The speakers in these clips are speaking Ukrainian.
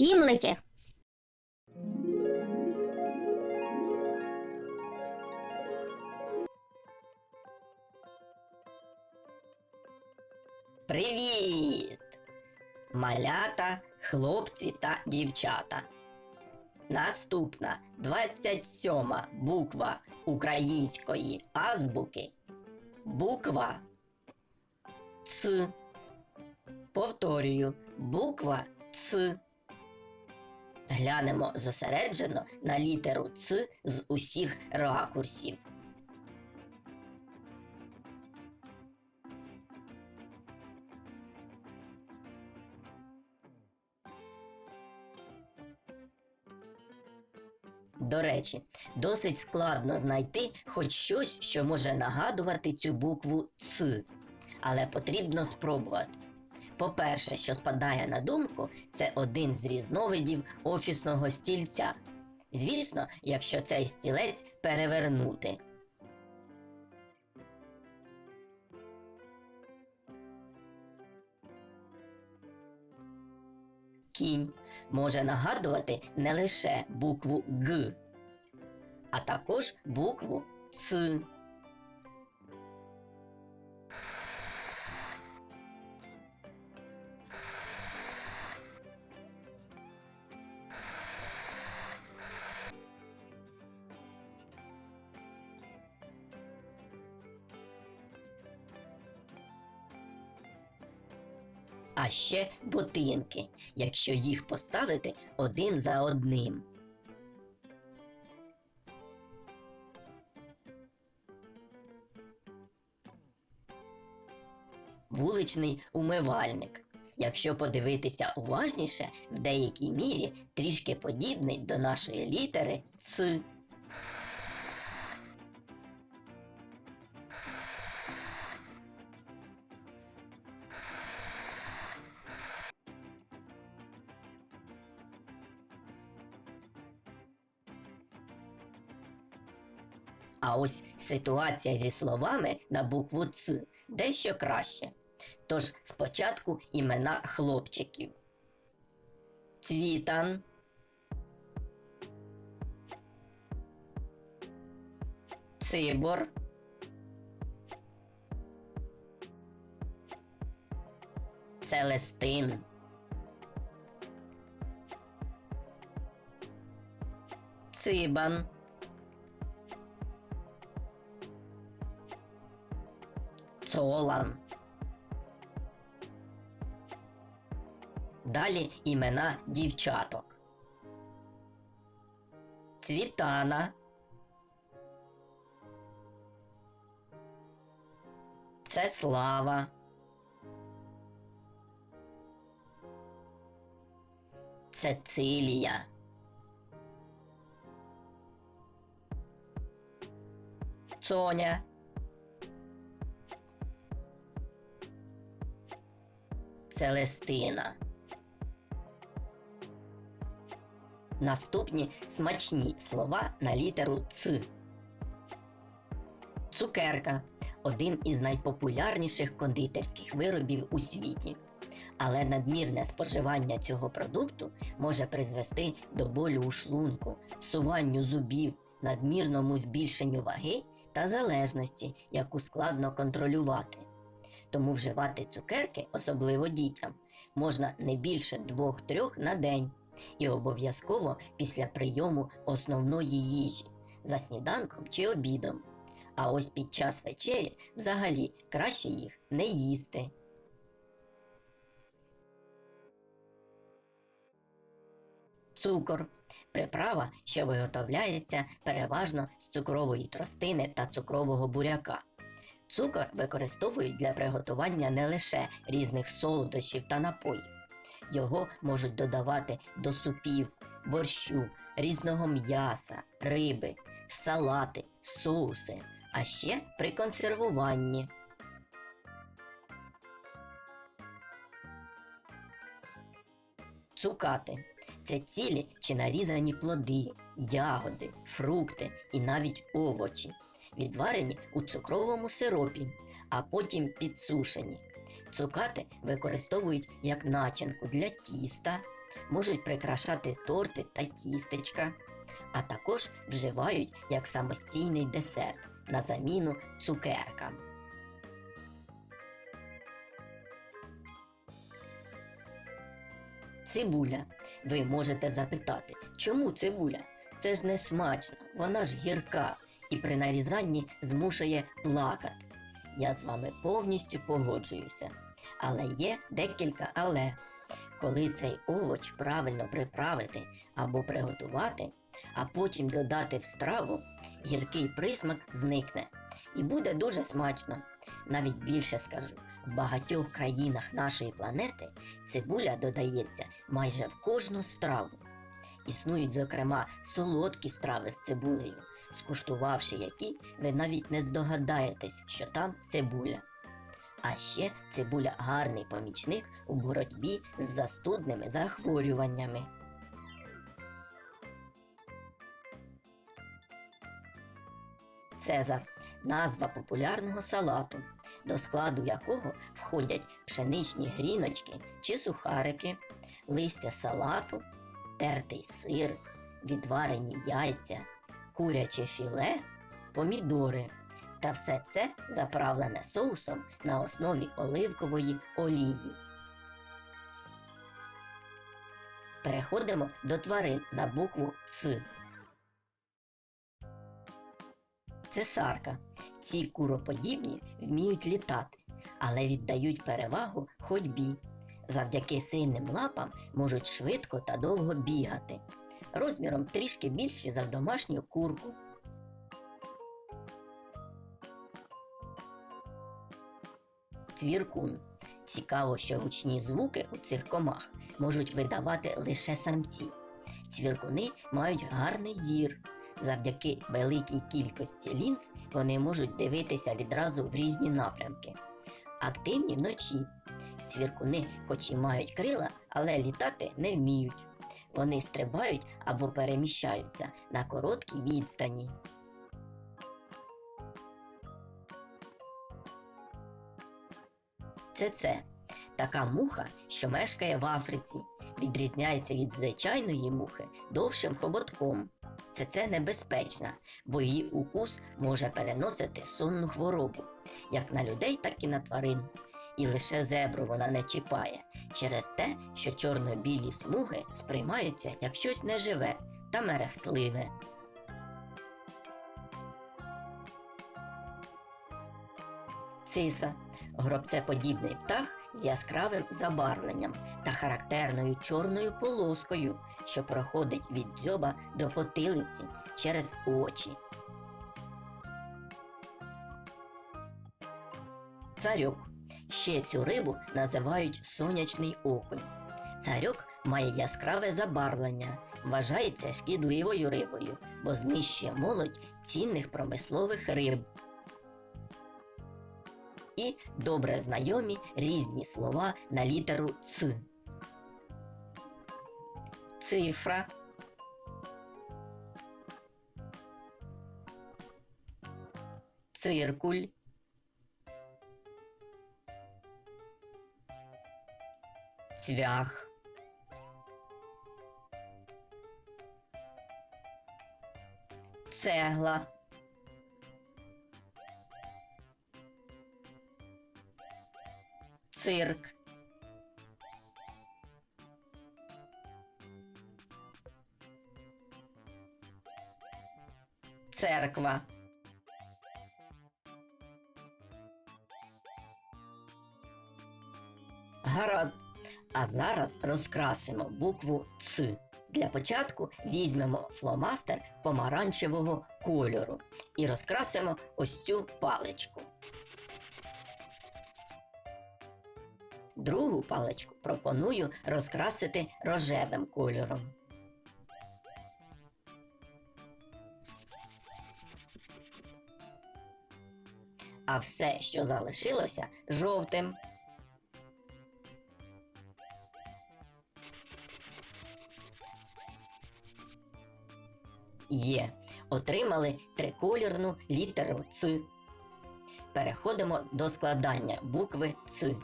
Сімлики. Привіт! Малята, хлопці та дівчата. Наступна 27 буква української азбуки. Буква Ц. Повторюю, буква Ц. Глянемо зосереджено на літеру Ц з усіх ракурсів. До речі, досить складно знайти хоч щось, що може нагадувати цю букву Ц, але потрібно спробувати. По-перше, що спадає на думку, це один з різновидів офісного стільця. Звісно, якщо цей стілець перевернути. Кінь може нагадувати не лише букву Г, а також букву Ц. А ще ботинки, якщо їх поставити один за одним. Вуличний умивальник. Якщо подивитися уважніше, в деякій мірі трішки подібний до нашої літери Ц. А ось ситуація зі словами на букву Ц дещо краще. Тож спочатку імена хлопчиків. Цвітан. Цибор. Целестин. Цибан. Цолан. Далі імена дівчаток. Цвітана. Це слава. Цецилія. Соня. Целестина. Наступні смачні слова на літеру Ц. Цукерка один із найпопулярніших кондитерських виробів у світі. Але надмірне споживання цього продукту може призвести до болю у шлунку, псуванню зубів, надмірному збільшенню ваги та залежності, яку складно контролювати. Тому вживати цукерки, особливо дітям, можна не більше 2-3 на день і обов'язково після прийому основної їжі за сніданком чи обідом. А ось під час вечері взагалі краще їх не їсти. Цукор приправа, що виготовляється переважно з цукрової тростини та цукрового буряка. Цукор використовують для приготування не лише різних солодощів та напоїв. Його можуть додавати до супів, борщу, різного м'яса, риби, в салати, соуси, а ще при консервуванні. Цукати це цілі чи нарізані плоди, ягоди, фрукти і навіть овочі, відварені у цукровому сиропі, а потім підсушені. Цукати використовують як начинку для тіста, можуть прикрашати торти та тістечка, а також вживають як самостійний десерт на заміну цукеркам. Цибуля. Ви можете запитати, чому цибуля? Це ж не смачно, вона ж гірка і при нарізанні змушує плакати. Я з вами повністю погоджуюся. Але є декілька але. Коли цей овоч правильно приправити або приготувати, а потім додати в страву, гіркий присмак зникне і буде дуже смачно. Навіть більше скажу, в багатьох країнах нашої планети цибуля додається майже в кожну страву. Існують, зокрема, солодкі страви з цибулею, скуштувавши які, ви навіть не здогадаєтесь, що там цибуля. А ще цибуля гарний помічник у боротьбі з застудними захворюваннями. Цезар назва популярного салату, до складу якого входять пшеничні гріночки чи сухарики, листя салату, тертий сир, відварені яйця, куряче філе, помідори. Та все це заправлене соусом на основі оливкової олії. Переходимо до тварин на букву Ц. Цесарка. Ці куроподібні вміють літати, але віддають перевагу ходьбі. Завдяки сильним лапам можуть швидко та довго бігати, розміром трішки більші за домашню курку. Цвіркун. Цікаво, що гучні звуки у цих комах можуть видавати лише самці. Цвіркуни мають гарний зір. Завдяки великій кількості лінз вони можуть дивитися відразу в різні напрямки. Активні вночі. Цвіркуни, хоч і мають крила, але літати не вміють. Вони стрибають або переміщаються на короткій відстані. Це така муха, що мешкає в Африці, відрізняється від звичайної мухи довшим хоботком. Це небезпечна, бо її укус може переносити сонну хворобу, як на людей, так і на тварин. І лише зебру вона не чіпає через те, що чорно-білі смуги сприймаються як щось неживе та мерехтливе. Циса гробцеподібний птах з яскравим забарвленням та характерною чорною полоскою, що проходить від дзьоба до потилиці через очі. Царьок. Ще цю рибу називають сонячний окунь. Царьок має яскраве забарвлення, вважається шкідливою рибою, бо знищує молодь цінних промислових риб. І добре знайомі різні слова на літеру Ц. Цифра. Циркуль. Цвях. Цегла. Цирк. Церква. Гаразд. А зараз розкрасимо букву Ц. Для початку візьмемо фломастер помаранчевого кольору і розкрасимо ось цю паличку. Другу паличку пропоную розкрасити рожевим кольором. А все, що залишилося, жовтим. Є. Отримали триколірну літеру Ц. Переходимо до складання букви Ц.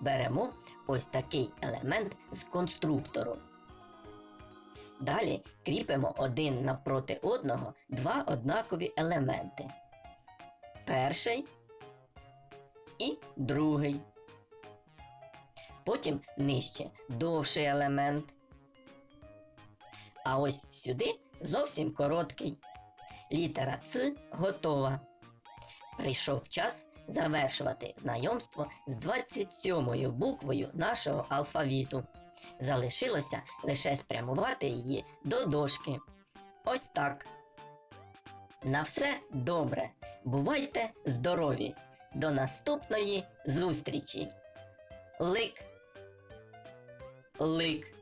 беремо ось такий елемент з конструктору. Далі кріпимо один навпроти одного два однакові елементи. Перший і другий. Потім нижче довший елемент. А ось сюди зовсім короткий. Літера Ц готова. Прийшов час завершувати знайомство з 27-ю буквою нашого алфавіту. Залишилося лише спрямувати її до дошки. Ось так. На все добре. Бувайте здорові! До наступної зустрічі! Лик! Лик!